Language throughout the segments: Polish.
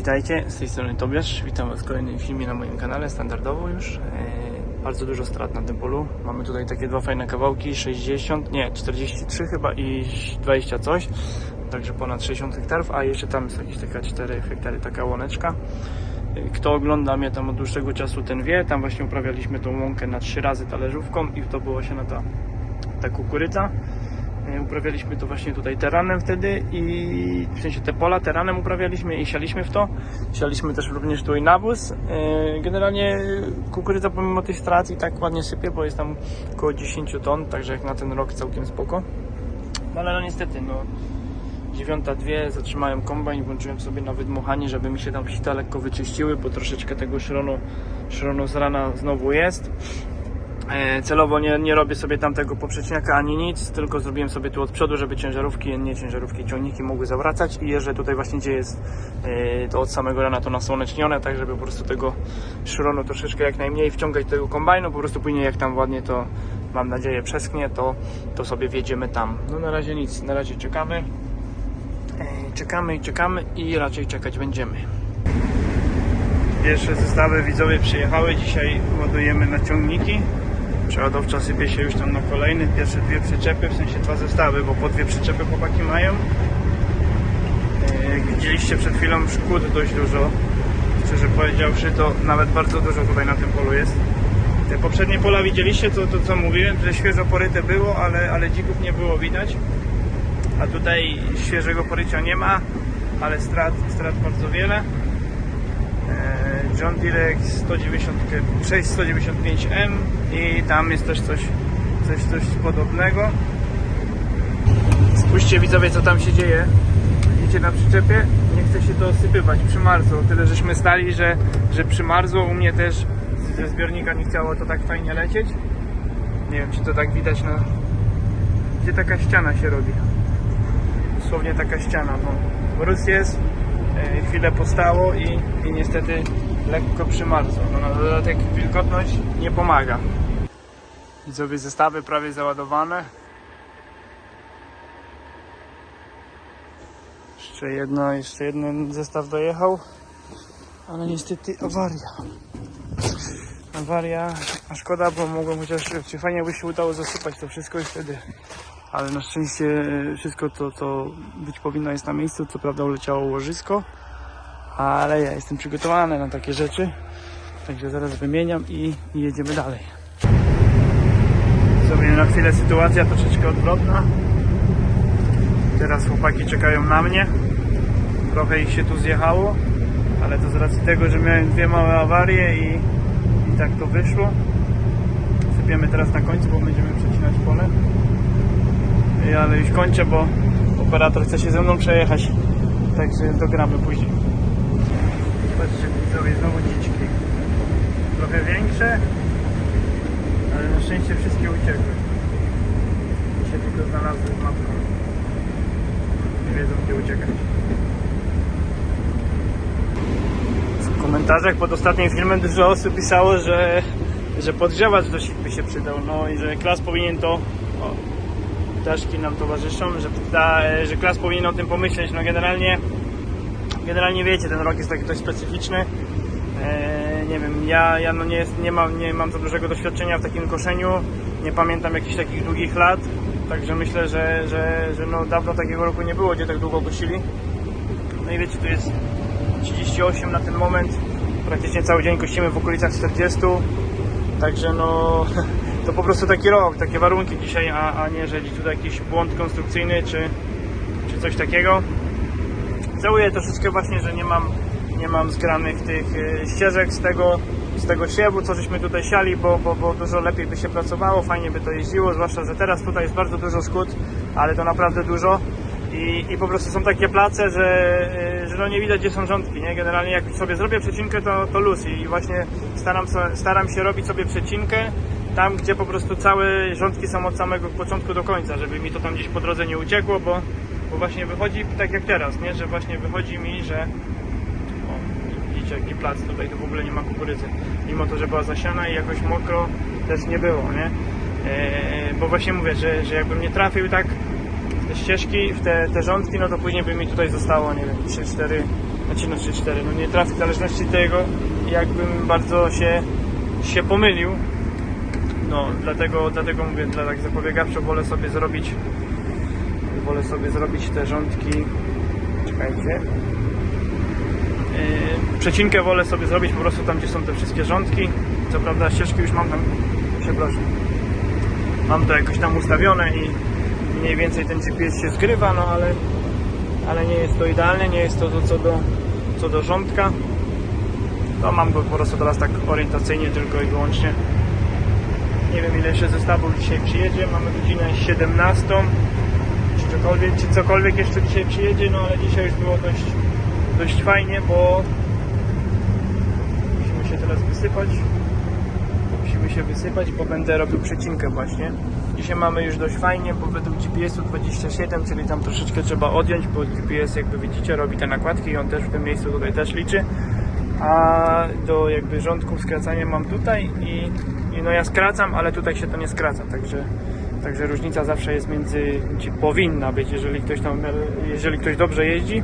Witajcie, z tej strony Tobiasz. Witam w kolejnym filmie na moim kanale, standardowo już. E, bardzo dużo strat na tym polu. Mamy tutaj takie dwa fajne kawałki, 60, nie, 43 chyba i 20 coś. Także ponad 60 hektarów, a jeszcze tam jest jakieś taka 4 hektary, taka łączka. E, Kto ogląda mnie tam od dłuższego czasu, ten wie. Tam właśnie uprawialiśmy tą łąkę na trzy razy talerzówką i to była się na ta, ta kukurydza. E, Uprawialiśmy to właśnie tutaj teranem wtedy i w sensie te pola teranem uprawialiśmy i sialiśmy w to. Sialiśmy też również tu i nawóz. E, Generalnie kukurydza pomimo tych strat tak ładnie sypie, bo jest tam około 10 ton, także jak na ten rok całkiem spoko. No ale no niestety, no dziewiąta dwie zatrzymałem kombajn, włączyłem sobie na wydmuchanie, żeby mi się tam sita lekko wyczyściły, bo troszeczkę tego szronu, szronu z rana znowu jest. E, Celowo nie, nie robię sobie tamtego poprzeczniaka ani nic, tylko zrobiłem sobie tu od przodu, żeby ciężarówki, nie ciężarówki, ciągniki mogły zawracać i jeżdżę tutaj właśnie gdzie jest e, to od samego rana to nasłonecznione, tak żeby po prostu tego szronu troszeczkę jak najmniej wciągać tego kombajnu, po prostu później jak tam ładnie to mam nadzieję przesknie, to, to sobie wjedziemy tam. No na razie nic, na razie czekamy. E, Czekamy i czekamy i raczej czekać będziemy. Pierwsze zestawy widzowie przyjechały, dzisiaj ładujemy na ciągniki. Przeładowcza sypie się już tam na kolejny, pierwsze dwie przyczepy, w sensie dwa zestawy, bo po dwie przyczepy chłopaki mają. E, widzieliście przed chwilą szkód dość dużo. Szczerze powiedziawszy, to nawet bardzo dużo tutaj na tym polu jest. Te poprzednie pola widzieliście, to, to co mówiłem, że świeżo poryte było, ale, ale dzików nie było widać. A tutaj świeżego porycia nie ma, ale strat, strat bardzo wiele. E, John Deere 196, 195M i tam jest też coś, coś, coś podobnego. Spójrzcie widzowie co tam się dzieje. Widzicie na przyczepie? Nie chce się to osypywać, przymarzło. Tyle żeśmy stali, że, że przymarzło. U mnie też ze zbiornika nie chciało to tak fajnie lecieć. Nie wiem czy to tak widać na... Gdzie taka ściana się robi. Dosłownie taka ściana. No. Mróz jest, e, chwilę postało i, i niestety lekko przymarzło. No, na dodatek wilgotność nie pomaga. Widzowie zestawy prawie załadowane. Jeszcze jedno, jeszcze jeden zestaw dojechał, ale niestety awaria. Awaria, a szkoda, bo mogłem chociaż, czy fajnie by się udało zasypać to wszystko i wtedy ale na szczęście e, wszystko to, co być powinno jest na miejscu. Co prawda uleciało łożysko, ale ja jestem przygotowany na takie rzeczy. Także zaraz wymieniam i, i jedziemy dalej. Sobie na chwilę sytuacja troszeczkę odwrotna. Teraz chłopaki czekają na mnie. Trochę ich się tu zjechało, ale to z racji tego, że miałem dwie małe awarie i, i tak to wyszło. Sypiemy teraz na końcu, bo będziemy przecinać pole. I, ale już kończę, bo operator chce się ze mną przejechać. Także dogramy później. Patrzcie widzowie, znowu dziczki. Trochę większe, ale na szczęście wszystkie uciekły. I się tylko znalazły z matką. Nie wiedzą gdzie uciekać. W komentarzach pod ostatnim filmem dużo osób pisało, że, że podgrzewacz do sitwy się przydał. No i że klas powinien to. O, ptaszki nam towarzyszą, że, ta, że klas powinien o tym pomyśleć. No generalnie, generalnie wiecie, ten rok jest taki dość specyficzny. Nie wiem, ja, ja no nie, jest, nie, mam, nie mam za dużego doświadczenia w takim koszeniu, nie pamiętam jakichś takich długich lat, także myślę, że, że, że no dawno takiego roku nie było, gdzie tak długo kosili. No i wiecie, tu jest 38 na ten moment, praktycznie cały dzień kościmy w okolicach 40, także no to po prostu taki rok, takie warunki dzisiaj, a, a nie, że tutaj jakiś błąd konstrukcyjny czy, czy coś takiego. Żałuję troszeczkę właśnie, że nie mam, nie mam zgranych tych e, ścieżek z tego, z tego siewu, co żeśmy tutaj siali, bo, bo, bo dużo lepiej by się pracowało, fajnie by to jeździło, zwłaszcza, że teraz tutaj jest bardzo dużo skut, ale to naprawdę dużo. I, I po prostu są takie place, że, e, że no nie widać gdzie są rządki, nie? Generalnie jak sobie zrobię przecinkę to, to luz i właśnie staram, staram się robić sobie przecinkę tam, gdzie po prostu całe rządki są od samego początku do końca, żeby mi to tam gdzieś po drodze nie uciekło, bo, bo właśnie wychodzi tak jak teraz, nie? Że właśnie wychodzi mi, że jaki plac tutaj, to w ogóle nie ma kukurydzy. Mimo to, że była zasiana i jakoś mokro też nie było, nie? Eee, bo właśnie mówię, że, że jakbym nie trafił tak w te ścieżki, w te, te rządki, no to później by mi tutaj zostało, nie wiem, 3-4 znaczy no 3-4, no nie trafi w zależności od tego, jakbym bardzo się, się pomylił. No, dlatego, dlatego mówię, dla tak zapobiegawczo wolę sobie zrobić wolę sobie zrobić te rządki czekajcie przecinkę wolę sobie zrobić po prostu tam, gdzie są te wszystkie rządki. Co prawda ścieżki już mam tam, przepraszam, mam to jakoś tam ustawione i mniej więcej ten GPS się zgrywa, no ale, ale nie jest to idealne, nie jest to, to co, do, co do rządka. To mam go po prostu teraz tak orientacyjnie tylko i wyłącznie. Nie wiem ile jeszcze zestawów dzisiaj przyjedzie, mamy godzinę 17 czy cokolwiek, czy cokolwiek jeszcze dzisiaj przyjedzie, no ale dzisiaj już było dość, dość fajnie, bo musimy się teraz wysypać. Musimy się wysypać, bo będę robił przecinkę właśnie. Dzisiaj mamy już dość fajnie, bo według GPS-u 27, czyli tam troszeczkę trzeba odjąć, bo GPS jakby widzicie robi te nakładki i on też w tym miejscu tutaj też liczy. A do jakby rządków skracania mam tutaj i, i no ja skracam, ale tutaj się to nie skraca, także Także różnica zawsze jest między, powinna być, jeżeli ktoś tam, jeżeli ktoś dobrze jeździ,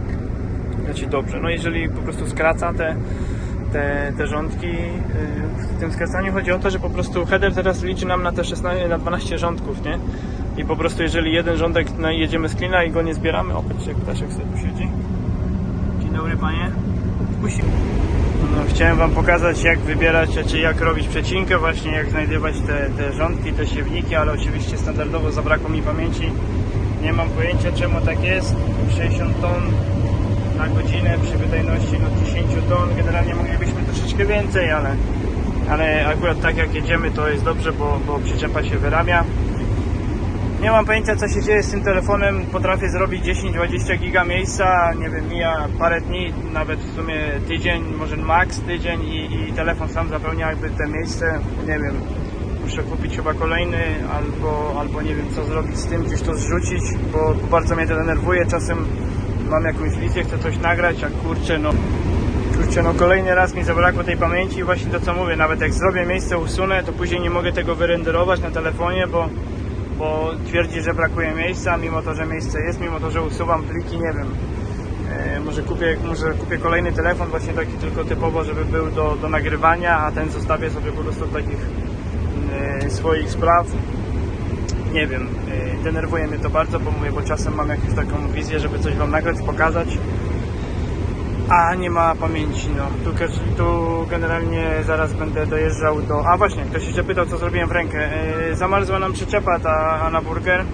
znaczy dobrze, no jeżeli po prostu skraca te, te, te rządki, yy, w tym skracaniu chodzi o to, że po prostu header teraz liczy nam na te 16, na 12 rządków, nie? I po prostu jeżeli jeden rządek, no jedziemy z klina i go nie zbieramy, o patrzcie jak ptaszek sobie tu siedzi. Dzień dobry panie. Musimy. No, chciałem Wam pokazać jak wybierać, czy jak robić przecinkę, właśnie jak znajdywać te, te rządki, te siewniki, ale oczywiście standardowo zabrakło mi pamięci. Nie mam pojęcia czemu tak jest. 60 ton godzinę przy wydajności no, 10 ton. Generalnie moglibyśmy troszeczkę więcej, ale, ale akurat tak jak jedziemy to jest dobrze, bo, bo przyczepa się wyrabia. Nie mam pojęcia co się dzieje z tym telefonem. Potrafię zrobić 10-20 giga miejsca. Nie wiem, mija parę dni, nawet w sumie tydzień, może max tydzień i, i telefon sam zapełnia jakby te miejsce. Nie wiem, muszę kupić chyba kolejny albo, albo nie wiem co zrobić z tym, gdzieś to zrzucić, bo bardzo mnie to denerwuje. Czasem mam jakąś wizję, chcę coś nagrać, a kurczę no kurczę, no kolejny raz mi zabrakło tej pamięci i właśnie to co mówię, nawet jak zrobię miejsce, usunę, to później nie mogę tego wyrenderować na telefonie, bo bo twierdzi, że brakuje miejsca, mimo to, że miejsce jest, mimo to, że usuwam pliki, nie wiem. E, może, kupię, może kupię kolejny telefon, właśnie taki tylko typowo, żeby był do, do nagrywania, a ten zostawię sobie po prostu takich e, swoich spraw. Nie wiem, e, denerwuje mnie to bardzo, bo mówię, bo czasem mam jakąś taką wizję, żeby coś Wam nagrać, pokazać, a nie ma pamięci, no. Tu, tu generalnie zaraz będę dojeżdżał do... A właśnie, ktoś się pytał, co zrobiłem w rękę. E, zamarzła nam przyczepa ta Anna Burger.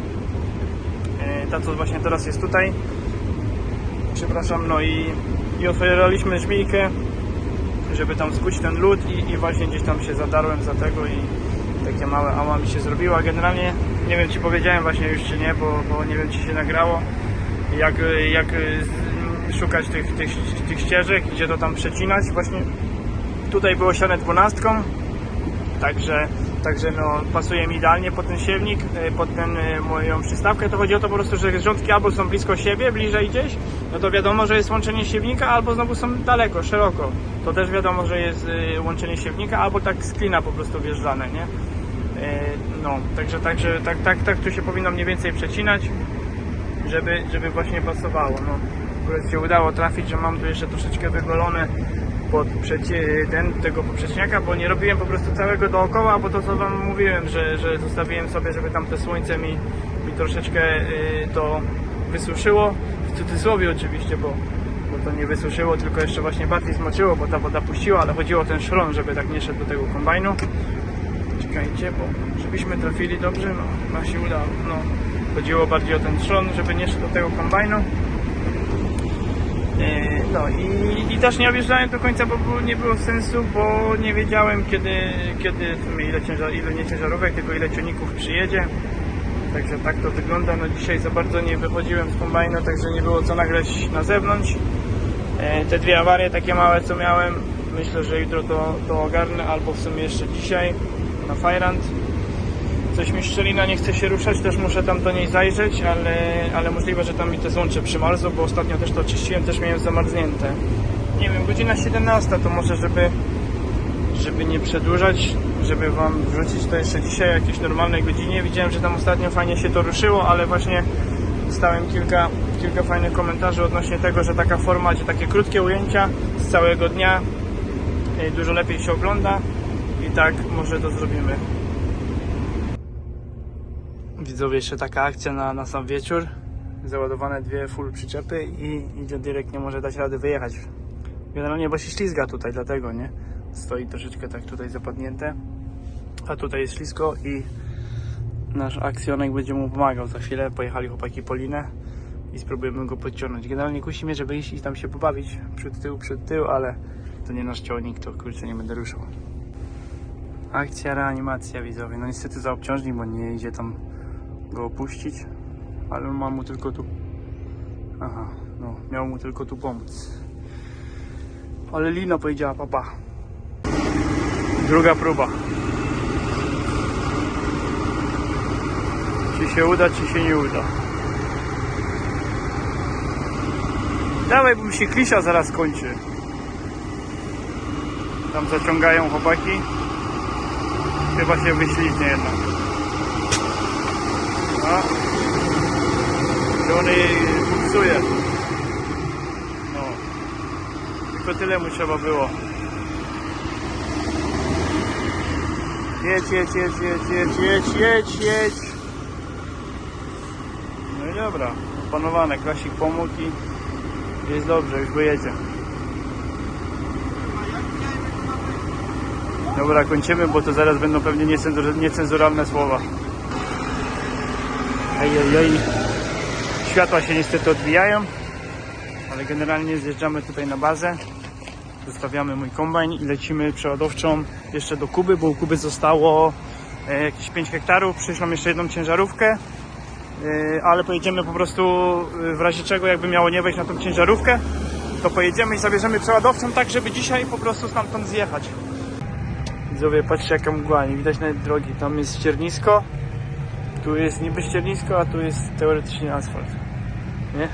E, ta, co właśnie teraz jest tutaj. Przepraszam, no i, i otwieraliśmy żmijkę, żeby tam skuć ten lód i, i właśnie gdzieś tam się zadarłem za tego i takie małe ała mi się zrobiła. Generalnie nie wiem, Ci powiedziałem właśnie już czy nie, bo, bo nie wiem, czy się nagrało jak, jak szukać tych, tych, tych ścieżek, gdzie to tam przecinać. Właśnie tutaj było siane dwunastką, także, także no, pasuje mi idealnie pod ten siewnik, e, pod ten e, moją przystawkę. To chodzi o to po prostu, że rządki albo są blisko siebie, bliżej gdzieś, no to wiadomo, że jest łączenie siewnika, albo znowu są daleko, szeroko. To też wiadomo, że jest e, łączenie siewnika, albo tak z klina po prostu wjeżdżane, nie? E, No, także, także tak, tak, tak tu się powinno mniej więcej przecinać żeby, żeby właśnie pasowało. No, akurat się udało trafić, że mam tu jeszcze troszeczkę wygolone pod ten, tego poprzeczniaka, bo nie robiłem po prostu całego dookoła, bo to co wam mówiłem, że, że zostawiłem sobie, żeby tam te słońce mi, mi troszeczkę y, to wysuszyło, w cudzysłowie oczywiście, bo, bo to nie wysuszyło, tylko jeszcze właśnie bardziej zmoczyło, bo ta woda puściła, ale chodziło o ten szron, żeby tak nie szedł do tego kombajnu. Czekajcie, bo żebyśmy trafili dobrze, no, się udało. No, chodziło bardziej o ten trzon, żeby nie szedł do tego kombajnu. E, No i, i też nie objeżdżałem do końca, bo było, nie było sensu, bo nie wiedziałem kiedy, kiedy ile, ciężar, ile nie ciężarówek, tylko ile ciągników przyjedzie. Także tak to wygląda. No dzisiaj za bardzo nie wychodziłem z kombajnu, także nie było co nagrać na zewnątrz. E, Te dwie awarie takie małe co miałem, myślę, że jutro to, to ogarnę, albo w sumie jeszcze dzisiaj na Fajrant. Coś mi szczelina nie chce się ruszać, też muszę tam do niej zajrzeć, ale, ale możliwe, że tam mi te złącze przymarzą, bo ostatnio też to czyściłem, też miałem zamarznięte. Nie wiem, godzina 17 to może, żeby, żeby nie przedłużać, żeby Wam wrzucić to jeszcze dzisiaj o jakiejś normalnej godzinie. Widziałem, że tam ostatnio fajnie się to ruszyło, ale właśnie Dostałem kilka, kilka fajnych komentarzy odnośnie tego, że taka forma, gdzie takie krótkie ujęcia z całego dnia e, dużo lepiej się ogląda tak może to zrobimy. Widzowie, jeszcze taka akcja na, na sam wieczór. Załadowane dwie full przyczepy i idzie direkt nie może dać rady wyjechać. Generalnie bo się ślizga tutaj, dlatego nie? Stoi troszeczkę tak tutaj zapadnięte. A tutaj jest ślisko i nasz akcjonek będzie mu pomagał. Za chwilę pojechali chłopaki po linę i spróbujemy go podciągnąć. Generalnie kusi mnie, żeby iść i tam się pobawić przed tył, przed tył, ale to nie nasz ciągnik, to kurczę nie będę ruszał. Akcja, reanimacja widzowie. No niestety za obciążnik, bo nie idzie tam go opuścić, ale on ma mu tylko tu. Aha, no, miał mu tylko tu pomóc. Ale lina powiedziała papa. Druga próba. Czy się uda, czy się nie uda. Dawaj, bo mi się klisia zaraz kończy. Tam zaciągają chłopaki. Chyba się wyślizgnie jednak. A. Johnny buksuje. No. Tylko tyle mu trzeba było. Jedź, jedź, jedź, jedź, jedź, jedź, jedź, jedź. No i dobra, opanowane, klasik pomógł i jest dobrze, już wyjedzie. Dobra, kończymy, bo to zaraz będą pewnie niecenzur- niecenzuralne słowa. Ej, ej, ej. Światła się niestety odbijają, ale generalnie zjeżdżamy tutaj na bazę. Zostawiamy mój kombajn i lecimy przeładowczą jeszcze do Kuby, bo u Kuby zostało e, jakieś 5 hektarów. Przyszłam jeszcze jedną ciężarówkę, e, ale pojedziemy po prostu e, w razie czego, jakby miało nie wejść na tą ciężarówkę, to pojedziemy i zabierzemy przeładowcą tak, żeby dzisiaj po prostu stamtąd zjechać. Widzowie, patrzcie jaka mgła, nie widać nawet drogi. Tam jest ściernisko, tu jest niby ściernisko, a tu jest teoretycznie asfalt. Nie?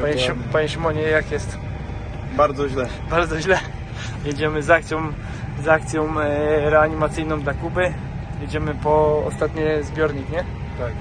Panie, Panie Szymonie, jak jest? Bardzo źle. Bardzo źle. Jedziemy z akcją, z akcją e, reanimacyjną dla Kuby. Jedziemy po ostatni zbiornik, nie? Tak.